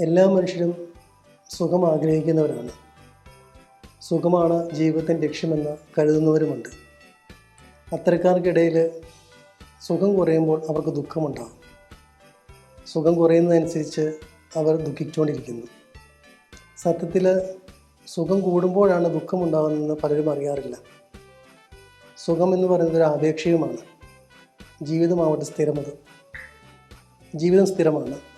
എല്ലാ മനുഷ്യരും സുഖം ആഗ്രഹിക്കുന്നവരാണ്. സുഖമാണ് ജീവിതത്തിന്റെ ലക്ഷ്യമെന്ന് കരുതുന്നവരുമുണ്ട്. അത്തരക്കാർക്കിടയിൽ സുഖം കുറയുമ്പോൾ അവർക്ക് ദുഃഖമുണ്ടാകും. സുഖം കുറയുന്നതനുസരിച്ച് അവർ ദുഃഖിച്ചുകൊണ്ടിരിക്കുന്നു. സത്യത്തിൽ സുഖം കൂടുമ്പോഴാണ് ദുഃഖമുണ്ടാകുന്നതെന്ന് പലരും അറിയാറില്ല. സുഖം എന്ന് പറയുന്നത് ഒരു ആപേക്ഷികമാണ്. ജീവിതമാവട്ടെ സ്ഥിരമത്. ജീവിതം സ്ഥിരമാണ്.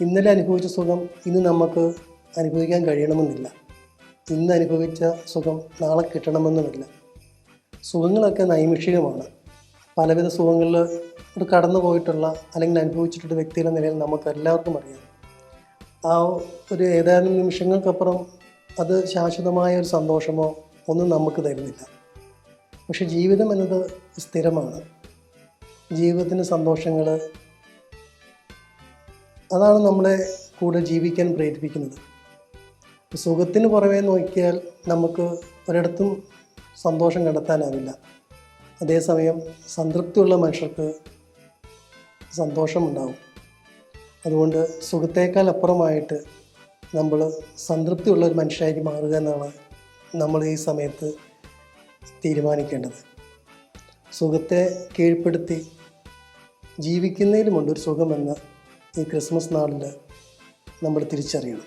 ഇന്നലെ അനുഭവിച്ച സുഖം ഇന്ന് നമുക്ക് അനുഭവിക്കാൻ കഴിയണമെന്നില്ല. ഇന്ന് അനുഭവിച്ച സുഖം നാളെ കിട്ടണമെന്നുമില്ല. സുഖങ്ങളൊക്കെ നൈമിഷികമാണ്. പലവിധ സുഖങ്ങളിൽ കടന്നു പോയിട്ടുള്ള അല്ലെങ്കിൽ അനുഭവിച്ചിട്ടുള്ള വ്യക്തിയുടെ നിലയിൽ നമുക്ക് എല്ലാവർക്കും അറിയാം. ആ ഒരു ഏതാനും നിമിഷങ്ങൾക്കപ്പുറം അത് ശാശ്വതമായ ഒരു സന്തോഷമോ ഒന്നും നമുക്ക് തരുന്നില്ല. പക്ഷെ ജീവിതം എന്നത് സ്ഥിരമാണ്. ജീവിതത്തിന്റെ സന്തോഷങ്ങൾ അതാണ് നമ്മളെ കൂടെ ജീവിക്കാൻ പ്രേരിപ്പിക്കുന്നത്. സുഖത്തിന് പുറമേ നോക്കിയാൽ നമുക്ക് ഒരിടത്തും സന്തോഷം കണ്ടെത്താനാവില്ല. അതേസമയം സംതൃപ്തിയുള്ള മനുഷ്യർക്ക് സന്തോഷമുണ്ടാവും. അതുകൊണ്ട് സുഖത്തേക്കാൾ അപ്പുറമായിട്ട് നമ്മൾ സംതൃപ്തിയുള്ള ഒരു മനുഷ്യരായി മാറുക എന്നാണ് നമ്മൾ ഈ സമയത്ത് തീരുമാനിക്കേണ്ടത്. സുഖത്തെ കീഴ്പ്പെടുത്തി ജീവിക്കുന്നതിലുമുണ്ട് ഒരു സുഖമെന്ന് ഈ ക്രിസ്മസ് നാളിൽ നമ്മൾ തിരിച്ചറിയണം.